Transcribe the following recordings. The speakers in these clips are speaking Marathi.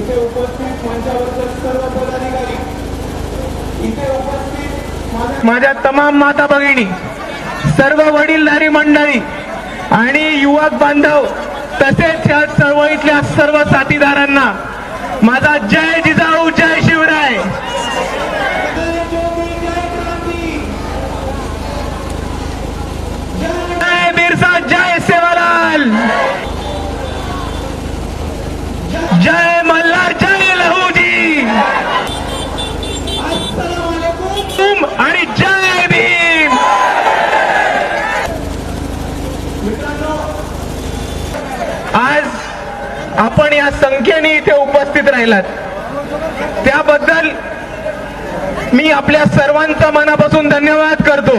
इथे उपस्थित मंचावरचे सर्व पदाधिकारी. इथे उपस्थित माझ्या तमाम माता भगिनी सर्व वडीलधारी मंडळी आणि युवक बांधव तसेच या चळवळीतल्या सर्व साथीदारांना माझा जय जिजाऊ जय शिवराय. जय बिरसा जय सेवालाल. जय संख्येने इथे उपस्थित राहिलात. त्याबद्दल मी आपल्या सर्वांचा मनापासून धन्यवाद करतो.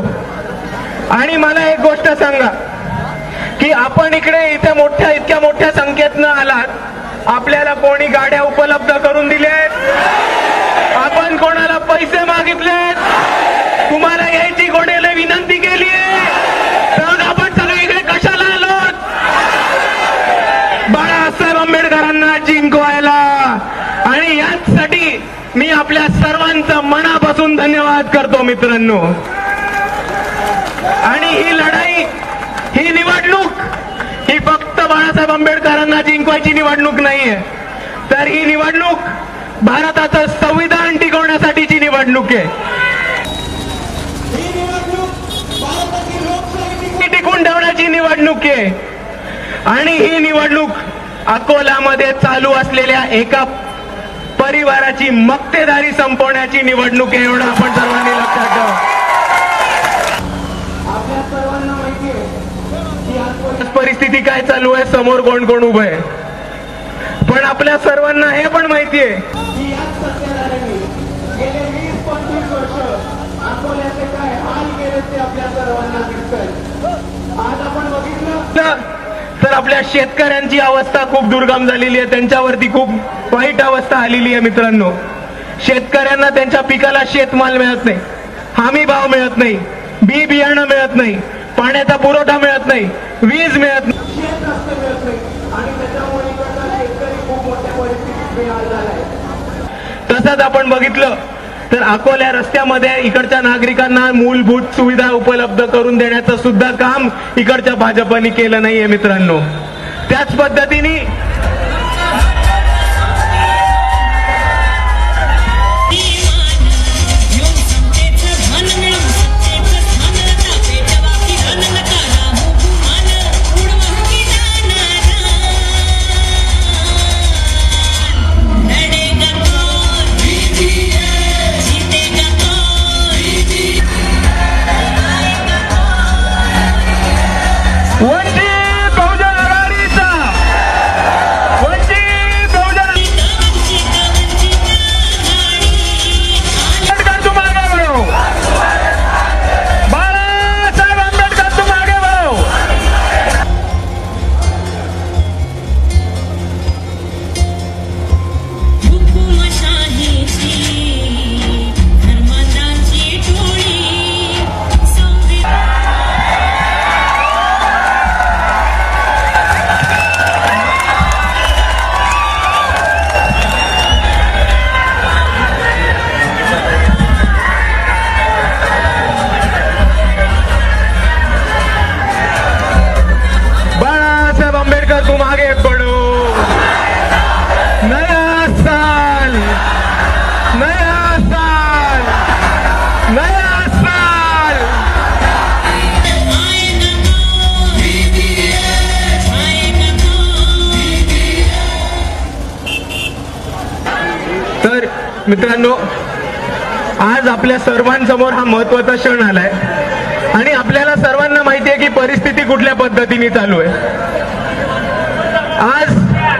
आणि मला एक गोष्ट सांगा की आपण इकडे इथे मोठ्या इतक्या मोठ्या संख्येतनं आलात आपल्याला कोणी गाड्या उपलब्ध करून दिल्या आहेत आपण कोणाला पैसे मागितलेत तुम्हाला यायची कोणाला विनंती केली आहे तर आपण सगळे इकडे कशाला आलो बाळासाहेब आंबेडकरांना जिंकवायला. आणि याचसाठी मी आपल्या सर्वांचा मनापासून धन्यवाद करतो मित्रांनो. आणि ही लढाई ही निवडणूक ही फक्त बाळासाहेब आंबेडकरांना जिंकवायची निवडणूक नाहीये. तर ही निवडणूक भारताचं संविधान टिकवण्यासाठीची निवडणूक आहे. टिकून ठेवण्याची निवडणूक आहे. आणि ही निवडणूक अकोलामध्ये चालू असलेल्या एका परिवाराची मक्तेदारी संपवण्याची निवडणूक आहे एवढं आपण सर्वांनी लक्षात ठेवा. परिस्थिती काय चालू आहे? समोर कोण कोण उभं आहे? पण आपल्या सर्वांना हे पण माहिती आहे. की याच सत्तेधाऱ्यांनी गेले वीस पंचवीस वर्ष अकोल्याचे काय हाल केले ते आपल्या सर्वांना दिसत आज आपल्या शेतकऱ्यांची अवस्था खूप दुर्गम झालेली आहे. त्यांच्यावरती खूप वाईट अवस्था आलेली आहे मित्रांनो. शेतकऱ्यांना त्यांच्या पिकाला शेतमाल मिळत नाही. हमी भाव मिळत नाही. बी बियाणं मिळत नाही. पाण्याचा पुरवठा मिळत नाही. वीज मिळत नाही. तसंच आपण बघितलं तर अकोल्या रस्त्यामध्ये इकडच्या नागरिकांना मूलभूत सुविधा उपलब्ध करून देण्याचं सुद्धा काम इकडच्या भाजपने केलं नाहीये मित्रांनो. त्याच पद्धतीने मित्रांनो आज आपल्या सर्वांसमोर हा महत्त्वाचा क्षण आलाय. आणि आपल्याला सर्वांना माहिती आहे की परिस्थिती कुठल्या पद्धतीने चालू आहे. आज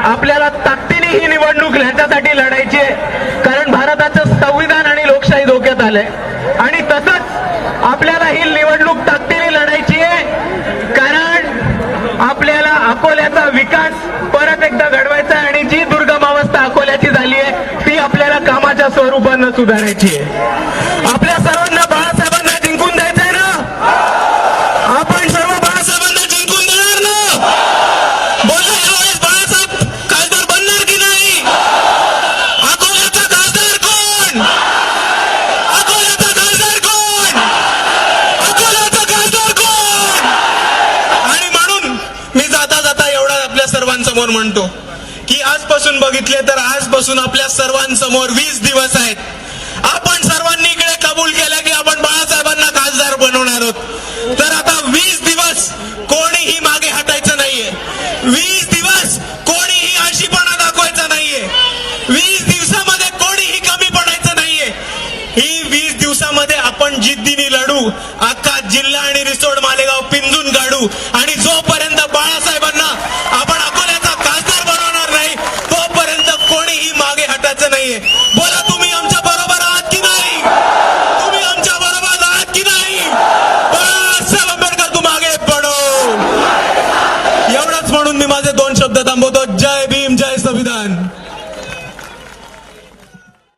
आपल्याला ताकदीने ही निवडणूक ह्याच्यासाठी उभारायची आहे. आपल्या सर्वांना बाळासाहेबांना जिंकून द्यायचंय ना? आपण सर्व बाळासाहेबांना जिंकून देणार ना? बोला यावेळेस बाळासाहेब खासदार बनणार की नाही? अकोल्याचा खासदार कोण? अकोल्याचा खासदार कोण? अकोल्याचा खासदार कोण? आणि म्हणून मी जाता जाता एवढा आपल्या सर्वांसमोर म्हणतो की आजपासून बघितले तर आजपासून आपल्या सर्वांसमोर वीस दिवस आहेत. आपण सर्वांनी इकडे कबूल केलं की आपण बाळासाहेबांना खासदार बनवणार आहोत. तर आता वीस दिवस कोणीही मागे हटायचं नाहीये. वीस दिवस कोणीही आळशीपणा दाखवायचा नाहीये. वीस दिवसामध्ये कोणीही कमी पडायचं नाहीये. ही वीस दिवसामध्ये आपण जिद्दीने लढू अख्खा जिल्हा आणि रिसोड मालेगाव पिंजून काढू आणि ശബ്ദ തമ്പുതൊജ്ജയ ഭീം ജയ